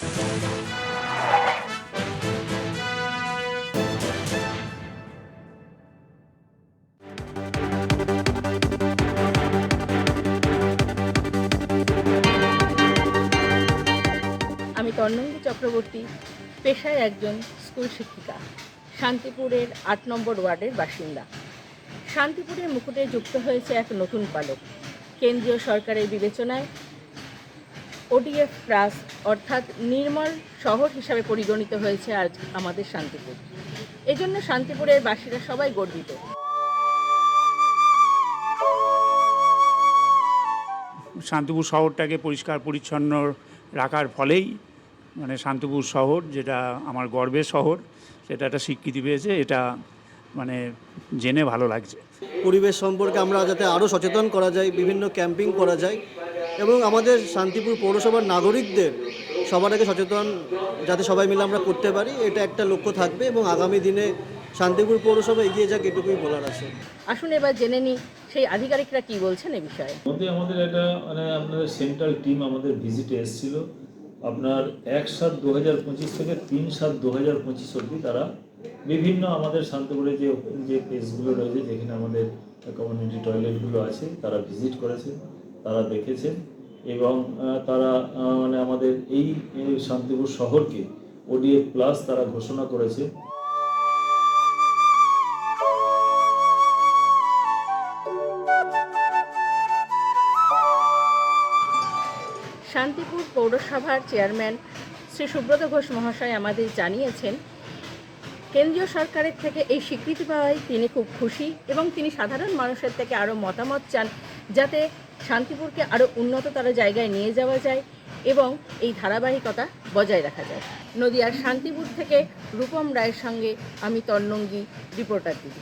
আমি তন্নঙ্গি চক্রবর্তী, পেশায় একজন স্কুল শিক্ষিকা, শান্তিপুরের আট নম্বর ওয়ার্ডের বাসিন্দা। শান্তিপুরের মুকুটে যুক্ত হয়েছে এক নতুন পালক। কেন্দ্রীয় সরকারের বিবেচনায় ওডিএফ প্লাস অর্থাৎ নির্মল শহর হিসাবে পরিগণিত হয়েছে আজ আমাদের শান্তিপুর। এজন্য শান্তিপুরের বাসীরা সবাই গর্বিত। শান্তিপুর শহরটাকে পরিষ্কার পরিচ্ছন্ন রাখার ফলেই মানে শান্তিপুর শহর যেটা আমার গর্বের শহর সেটা একটা স্বীকৃতি পেয়েছে এটা মানে জেনে ভালো লাগছে। পরিবেশ সম্পর্কে আমরা যাতে আরও সচেতন করা যায় বিভিন্ন ক্যাম্পিং করা যায় এবং আমাদের শান্তিপুর পৌরসভার নাগরিকদের সবার আগে সচেতন যাতে সবাই মিলে আমরা করতে পারি এটা একটা লক্ষ্য থাকবে এবং আগামী দিনে শান্তিপুর পৌরসভা এগিয়ে যাক এটুকুই বলার আছে। আসুন এবার জেনে নিই সেই আধিকারিকরা কি বলছেন এ বিষয়ে? মধ্যে আমাদের একটা মানে আপনাদের সেন্ট্রাল টিম আমাদের ভিজিটে এসেছিল। আপনার এক সাত দু হাজার পঁচিশ থেকে তিন সাত দু হাজার পঁচিশ অবধি তারা বিভিন্ন আমাদের শান্তিপুরে যে যে প্লেসগুলো রয়েছে যেখানে আমাদের কমিউনিটি টয়লেটগুলো আছে তারা ভিজিট করেছে। তারা দেখেছেন এবং তারা মানে আমাদের এই শান্তিপুর শহরকে ওডিএফ প্লাস তারা ঘোষণা করেছে। শান্তিপুর পৌরসভার চেয়ারম্যান শ্রী সুব্রত ঘোষ মহাশয় আমাদের জানিয়েছেন, কেন্দ্রীয় সরকারের থেকে এই স্বীকৃতি পাওয়ায় তিনি খুব খুশি এবং তিনি সাধারণ মানুষের থেকে আরও মতামত চান। যাতে শান্তিপুরকে আরও উন্নততর জায়গায় নিয়ে যাওয়া যায় এবং এই ধারাবাহিকতা বজায় রাখা যায়। নদিয়ার শান্তিপুর থেকে রূপম রায়ের সঙ্গে আমি তন্নঙ্গি, রিপোর্টার দিদি।